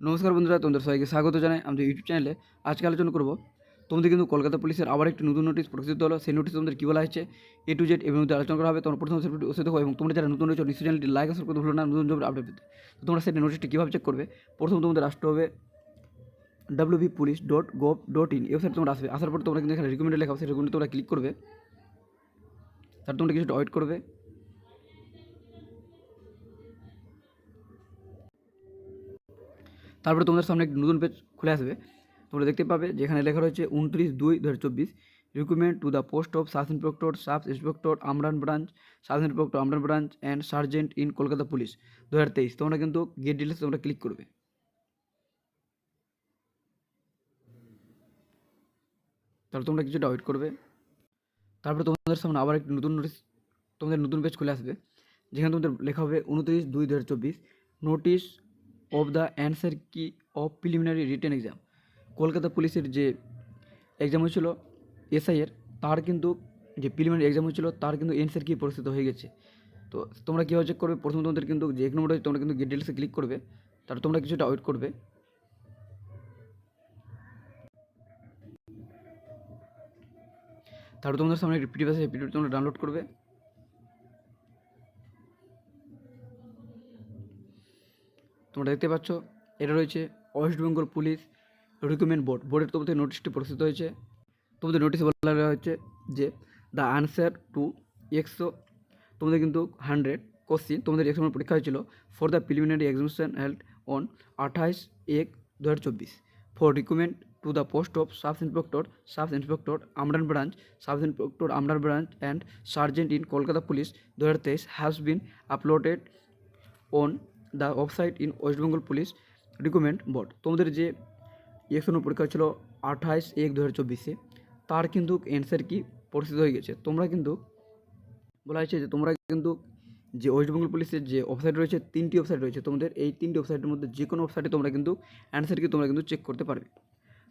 নমস্কার বন্ধুরা, তোমাদের সবাইকে স্বাগত জানাই আমাদের ইউটিউব চ্যানেলে আজকে আলোচনা করব, তোমাদের কিন্তু কলকাতা পুলিশের আবার একটি নতুন নোটিশ প্রকাশিত হলো। সেই নোটিশ তোমাদের কী বলা হচ্ছে এ টু জেড এবং আলোচনা করা হবে। তোমরা প্রথম সেটি ওসে দেখো এবং তোমরা যারা নতুন রয়েছে নিশ্চয় চ্যানেলটি লাইক আর করতে ভুলো না। নতুন জব আপডেট পেতে। তো তোমরা সেটি নোটিশটি কীভাবে চেক করবে? প্রথম তোমাদের আসতে হবে W B police dot gov dot in website তোমরা আসবে। আসার পর তোমরা কিন্তু এখানে রিকমেন্ডে লেখা হবে। সেই রিকমেন্ডে তোমরা ক্লিক করবে। তার তোমরা কিছুটা ওয়েট করবে। তারপরে তোমাদের সামনে একটি নতুন পেজ খুলে আসবে। তোমরা দেখতে পাবে যেখানে লেখা রয়েছে উনত্রিশ দুই দু হাজার চব্বিশ recruitment to the post of sub inspector sub inspector unarmed branch sub inspector unarmed branch and sergeant in Kolkata police দু হাজার তেইশ। তোমরা কিন্তু গেট ডিটেলস তোমরা ক্লিক করবে। তারপর তোমরা কিছুটা ওয়েট করবে। তারপরে তোমাদের সামনে আবার একটি নতুন নোটিশ তোমাদের নতুন পেজ খুলে আসবে। যেখানে তোমাদের লেখা হবে উনত্রিশ দুই দু হাজার চব্বিশ। Notice of the answer key of preliminary written exam Kolkata পুলিশের যে এক্সাম হয়েছিল এসআইয়ের তার কিন্তু যে প্রিলিমিনারি এক্সাম হয়েছিল, তার কিন্তু অ্যান্সার কি পরিস্থিত হয়ে গেছে। তো তোমরা কীভাবে চেক করবে? প্রথম তোমাদের কিন্তু যে এক নম্বরটা তোমরা কিন্তু ডিটেলসে ক্লিক করবে। তারপর তোমরা কিছুটা ওয়েট করবে। তারপর তোমাদের সামনে পিডিএফ আছে পিডিএফ তোমরা ডাউনলোড করবে। তোমরা দেখতে পাচ্ছ, এটা রয়েছে West Bengal police recruitment board. বোর্ডের তোমাদের নোটিশটি প্রকাশিত হয়েছে। তোমাদের নোটিশ বলা হয়েছে যে দ্য আনসার টু একশো তোমাদের কিন্তু হান্ড্রেড কোশ্চিন তোমাদের একশো পরীক্ষা হয়েছিল for the preliminary examination held on আঠাইশ এক দু হাজার চব্বিশ। For recruitment to the post of sub inspector sub inspector unarmed branch sub inspector unarmed branch and sergeant in Kolkata police দু হাজার তেইশ has been uploaded on the website in West Bengal police recruitment board. তোমাদের যে election পরীক্ষা ছিল আঠাইশ এক দু হাজার চব্বিশে, তার কিন্তু অ্যান্সার কি পরিস্থিত হয়ে গেছে। তোমরা কিন্তু বলা হয়েছে যে তোমরা কিন্তু যে ওয়েস্ট বেঙ্গল পুলিশের যে ওয়েবসাইট রয়েছে, তিনটি ওয়েবসাইট রয়েছে, তোমাদের এই তিনটি ওয়েবসাইটের মধ্যে যে কোনো ওয়েবসাইটে তোমরা কিন্তু অ্যান্সার কি তোমরা কিন্তু চেক করতে পারবে।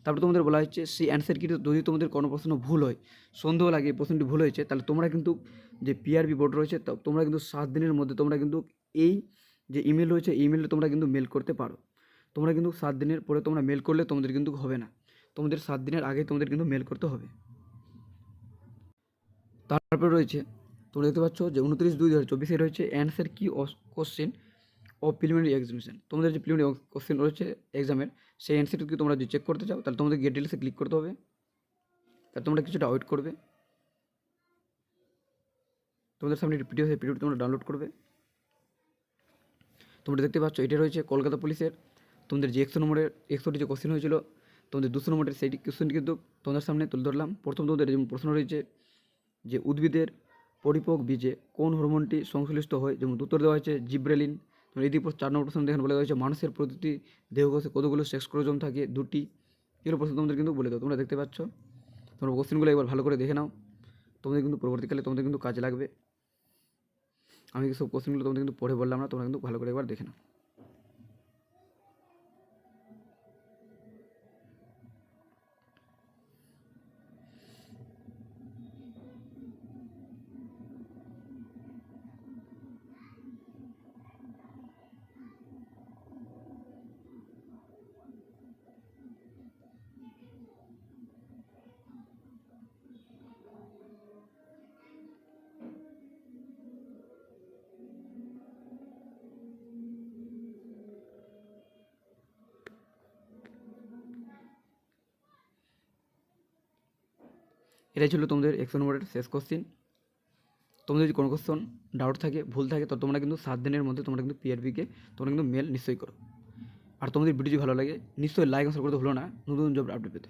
তারপরে তোমাদের বলা হচ্ছে সেই অ্যান্সার কি যদি তোমাদের কোনো প্রশ্ন ভুল হয়, সন্দেহ লাগে, প্রশ্নটি ভুল হয়েছে, তাহলে তোমরা কিন্তু যে পিআরবি বোর্ড রয়েছে তোমরা কিন্তু সাত দিনের মধ্যে তোমরা কিন্তু এই যে ইমেল রয়েছে ইমেলে তোমরা কিন্তু মেল করতে পারো। তোমরা কিন্তু সাত দিনের পরে তোমরা মেল করলে তোমাদের কিন্তু হবে না। তোমাদের সাত দিনের আগে তোমাদের কিন্তু মেল করতে হবে। তারপরে রয়েছে, তোমরা দেখতে পাচ্ছ যে উনত্রিশ দুই হাজার চব্বিশে রয়েছে অ্যান্সার কি কোশ্চেন অফ প্রিলিমিনারি এক্সামিনেশন তোমাদের যে প্রিলিমিনারি কোশ্চেন রয়েছে এক্সামের সেই অ্যান্সারটি তোমরা যদি চেক করতে চাও, তাহলে তোমাদের গেট ডিটেলসে ক্লিক করতে হবে। তাহলে তোমরা কিছুটা ওয়েট করবে। তোমাদের সামনে একটি পিডিএফ পিডিএফ তোমরা ডাউনলোড করবে। তোমরা দেখতে পাচ্ছ এটা রয়েছে কলকাতা পুলিশের। তোমাদের যে একশো নম্বরের, একশোটি যে কোশ্চেন হয়েছিল, তোমাদের দুশো নম্বরের সেই কোশ্চেনটি কিন্তু তোমাদের সামনে তুলে ধরলাম। প্রথম তোমাদের যেমন প্রশ্ন রয়েছে যে, উদ্ভিদের পরিপক বীজে কোন হরমোনটি সংশ্লিষ্ট হয়? যেমন উত্তর দেওয়া হয়েছে জিব্রেলিন। তোমরা এদিকে চার নম্বর প্রশ্ন দেখেন বলে দেওয়া হয়েছে, মানুষের প্রতিটি দেহকোষে কতগুলো সেক্স ক্রোজম থাকে? দুটি। এগুলো প্রশ্ন তোমাদের কিন্তু বলে দাও, তোমরা দেখতে পাচ্ছ। তোমরা কোশ্চেনগুলো একবার ভালো করে দেখে নাও। তোমাদের কিন্তু পরবর্তীকালে তোমাদের কিন্তু কাজে লাগবে। আমি সব কোশ্চেনগুলো তোমাদের কিন্তু পড়ে বললাম না, তোমরা কিন্তু ভালো করে একবার দেখে নাও। এটাই ছিল তোমাদের একশো নম্বরের শেষ কোশ্চিন তোমাদের যদি কোনো কোশ্চন ডাউট থাকে, ভুল থাকে, তো তোমরা কিন্তু সাত দিনের মধ্যে তোমরা কিন্তু পিআরবিকে তোমরা কিন্তু মেল নিশ্চয়ই করো। আর তোমাদের ভিডিও যদি ভালো লাগে, নিশ্চয়ই লাইক আনসার করতে ভুলো না। নতুন জব আপডেট পেতে।